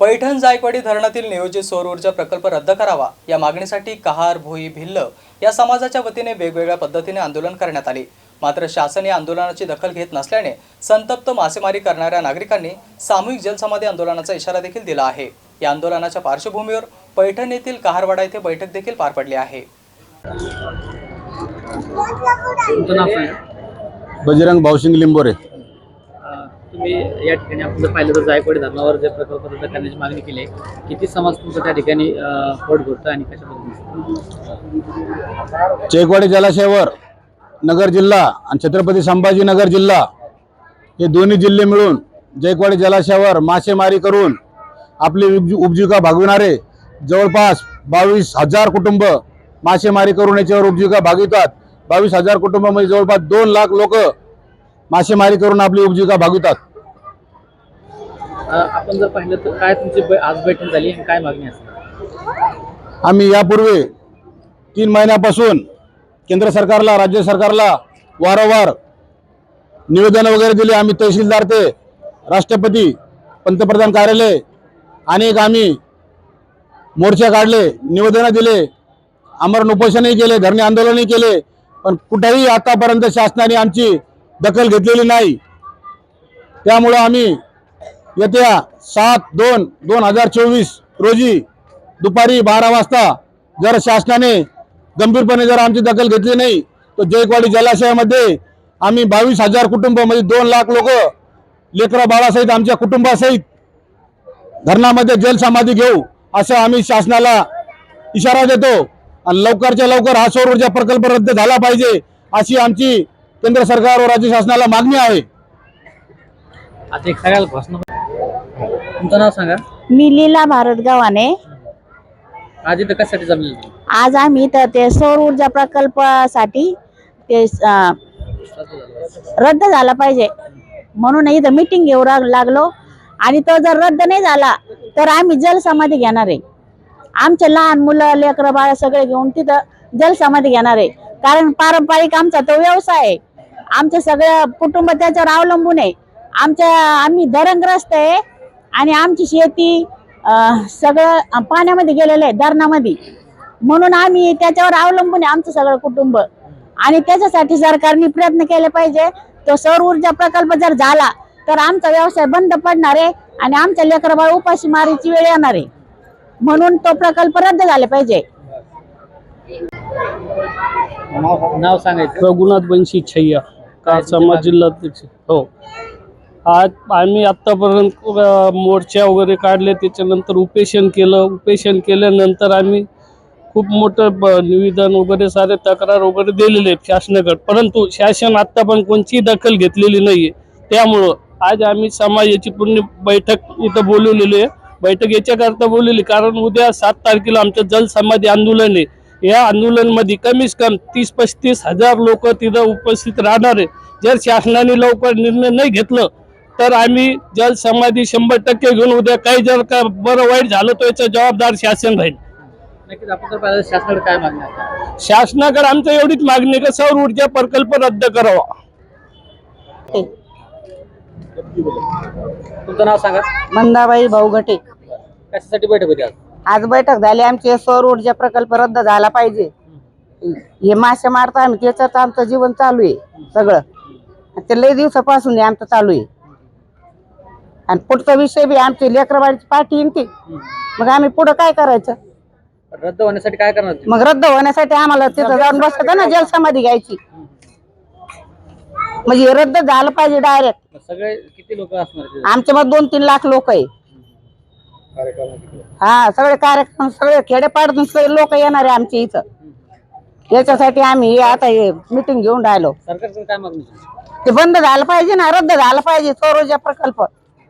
पैठण जायकवाडी धरणातील नियोजित सौर ऊर्जा प्रकल्प रद्द करावा. या मागणीसाठी कहार भोई भिल्ल या समाजाच्या वतीने वेगवेगळ्या पद्धतीने आंदोलन करण्यात आले. मात्र शासन या आंदोलनाची दखल घेत नसल्याने संतप्त मासेमारी करणाऱ्या नागरिकांनी सामूहिक जलसमाधी आंदोलनाचा इशारा देखील दिला आहे. या आंदोलनाच्या पार्श्वभूमीवर पैठण येथील कहारवाडा येथे बैठक देखील पार पडली आहे. बजरंग भाऊसिंग लिंबोरे. तुम्ही या ठिकाणी आपण जर पाहिलं तर जायकवाडी धरणावर जे प्रकल्प रद्द करण्याची मागणी केली आहे किती समाज तुमचा त्या ठिकाणी पोट भरतो आणि कशा पद्धतीने चेकवाडी जलाशयावर नगर जिल्हा आणि छत्रपती संभाजीनगर जिल्हा हे दोन्ही जिल्हे मिळून जयकवाडी जलाशयावर मासेमारी करून आपली उपजीविका भागविणारे जवळपास बावीस हजार कुटुंब मासेमारी करून याच्यावर उपजीविका भागवितात. बावीस हजार कुटुंबामध्ये जवळपास दोन लाख लोक मासेमारी करून आपली उपजीविका भागवितात. आपण जर पाहिलं तर काय तुमची आज बैठक झाली आणि काय मागणी असते आम्ही यापूर्वी तीन महिन्यापासून केंद्र सरकारला राज्य सरकारला वारंवार निवेदन वगैरे दिले. आम्ही तहसीलदार ते राष्ट्रपती पंतप्रधान कार्यालय अनेक आम्ही मोर्चे काढले निवेदनं दिले. आमरण उपोषणही केले धरणे आंदोलनही केले. पण कुठेही आतापर्यंत शासनाने आमची दखल घेतलेली नाही. त्यामुळं आम्ही येत्या सात दोन दोन हजार चोवीस रोजी दुपारी बारा वाजता जर शासनाने गंभीरपणे जर आमची दखल घेतली नाही तर जयकवाडी जलाशयामध्ये आम्ही बावीस हजार कुटुंब म्हणजे दोन लाख लोक लेकरा बाळासहित आमच्या कुटुंबासहित धरणामध्ये जलसमाधी घेऊ असं आम्ही शासनाला इशारा देतो. आणि लवकरच्या लवकर हा सौर ऊर्जा प्रकल्प रद्द झाला पाहिजे अशी आमची केंद्र सरकार व राज्य शासनाला मागणी आहे. तुमचं नाव सांगा. मी लीला भारत गव्हाणे. आज इथं कशासाठी तुम्ही? आज आम्ही तर ते सौर ऊर्जा प्रकल्पासाठी ते अं, रद्द झाला पाहिजे. म्हणून इथं मिटिंग घेऊ राग- लागलो. आणि तो जर रद्द नाही झाला तर आम्ही जलसमाधी घेणार आहे. आमचे लहान मुलं लेकरं बाळ सगळे घेऊन तिथं जलसमाधी घेणार आहे. कारण पारंपरिक आमचा तो व्यवसाय आहे. आमचे सगळं कुटुंब त्याच्यावर अवलंबून आहे. आमच्या आम्ही धरणग्रस्त आहे. आणि आमची शेती सगळं पाण्यामध्ये गेलेलं आहे धरणामध्ये. म्हणून आम्ही त्याच्यावर अवलंबून आहे आमचं सगळं कुटुंब. आणि त्याच्यासाठी सरकारने प्रयत्न केले पाहिजे. तो सौर ऊर्जा प्रकल्प जर झाला तर आमचा व्यवसाय बंद पडणार आहे आणि आमच्या लेकरबाळ उपाशी मारीची वेळ येणार आहे. म्हणून तो प्रकल्प रद्द झाले पाहिजे. नाव सांगायचं. रघुनाथ बनशी छैया का समाज जिल्हाध्यक्ष हो. आज आम्ही आत्तापर्यंत मोर्चा वगैरे काढले त्याच्यानंतर उपेशन केलं. उपेशन केल्यानंतर आम्ही खूप मोठं ब- निवेदन वगैरे सारे तक्रार वगैरे दिलेले आहेत शासनाकडे. परंतु शासन आत्ता पण कोणतीही दखल घेतलेली नाही आहे त्यामुळं आज आम्ही समाजाची पूर्ण बैठक इथं बोलवलेली आहे. बैठक याच्याकरता बोलवली कारण उद्या सात तारखेला आमचं जलसमाधी आंदोलन आहे. या आंदोलनमध्ये कमीत कम तीस पस्तीस हजार लोक तिथं उपस्थित राहणार आहे. जर शासनाने लवकर निर्णय नाही घेतलं तर आम्ही जलसमाधी शंभर टक्के घेऊन उद्या काही जर का बरं वाईट झालं तर याचं जबाबदार शासन राहील. नक्कीच आपण जर पाहिलं तर शासनाकडे काय मागणी असणार शासनाकडे आमचं एवढीच मागणी आहे की सौर ऊर्जा प्रकल्प रद्द करावा. तुमचं नाव सांगा. मंदाबाई भाऊगटे. कशासाठी बैठक होती आज? आज बैठक झाली आमची सौर ऊर्जा प्रकल्प रद्द झाला पाहिजे. हे मासे मारतो आम्ही त्याच्यात आमचं जीवन चालू आहे सगळं. ते लय दिवसापासून हे आमचं चालू आहे. आणि पुढचा विषय बी आमची लेकरवाडीची पाठी येईन ती. मग आम्ही पुढं काय करायचं? रद्द होण्यासाठी काय करणार तुम्ही? मग रद्द होण्यासाठी आम्हाला तिथं जाऊन बसायचं ना जलसमाधी घ्यायची. म्हणजे हे रद्द झालं पाहिजे डायरेक्ट मग सगळे किती लोक असणार आहेत? आमच्या मग दोन तीन लाख लोक आहे. हा सगळे कार्यक्रम सगळे खेडेपाड्यातून सगळे लोक येणार आहे आमच्या इथं. याच्यासाठी आम्ही हे आता हे मिटिंग घेऊन राहिलो. सरकारकडे काय मागणी आहे? ते बंद झालं पाहिजे ना रद्द झालं पाहिजे सौर ऊर्जा प्रकल्प.